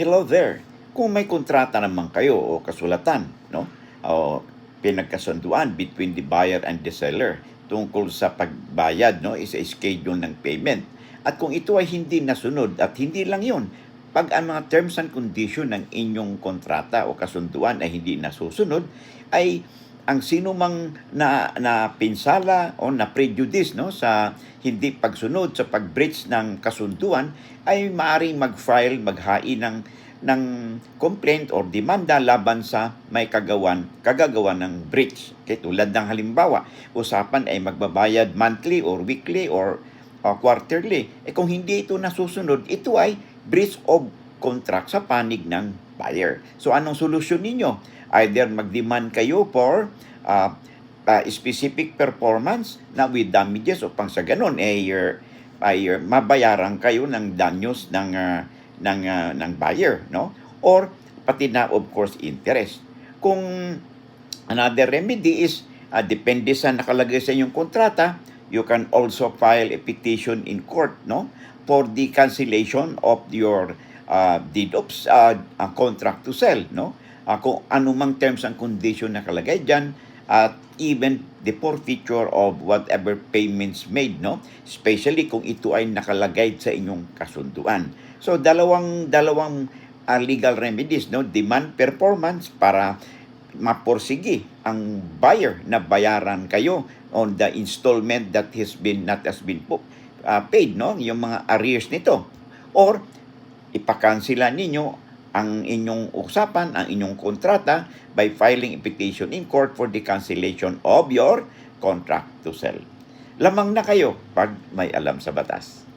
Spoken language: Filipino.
Hello there. Kung may kontrata naman kayo o kasulatan, no? O pinagkasunduan between the buyer and the seller tungkol sa pagbayad, no? Is a schedule ng payment. At kung ito ay hindi nasunod at hindi lang 'yon, pag ang mga terms and condition ng inyong kontrata o kasunduan ay hindi nasusunod, ay ang sino mang na, na pinsala o na prejudice no sa hindi pagsunod sa pag-breach ng kasunduan ay maaring mag-file, maghain ng ng complaint or demanda laban sa may kagawan, kagagawa ng breach. Okay, tulad ng halimbawa, usapan ay magbabayad monthly or weekly or uh, quarterly. Eh kung hindi ito nasusunod, ito ay breach of contract sa panig ng buyer. So anong solusyon ninyo? Either mag-demand kayo for uh, uh, specific performance na with damages o pang sa ganun eh your, uh, your, mabayaran kayo ng danyos ng uh, ng uh, ng buyer, no? Or pati na of course interest. Kung another remedy is uh, depende sa nakalagay sa inyong kontrata, you can also file a petition in court, no? For the cancellation of your uh, deed of uh, uh, contract to sell, no? Uh, kung anumang terms and condition nakalagay diyan at even the forfeiture of whatever payments made, no? Especially kung ito ay nakalagay sa inyong kasunduan. So dalawang dalawang uh, legal remedies, no? Demand performance para maporsigi ang buyer na bayaran kayo on the installment that has been not has been uh, paid no yung mga arrears nito or ipakansela ninyo ang inyong usapan, ang inyong kontrata by filing a petition in court for the cancellation of your contract to sell. Lamang na kayo pag may alam sa batas.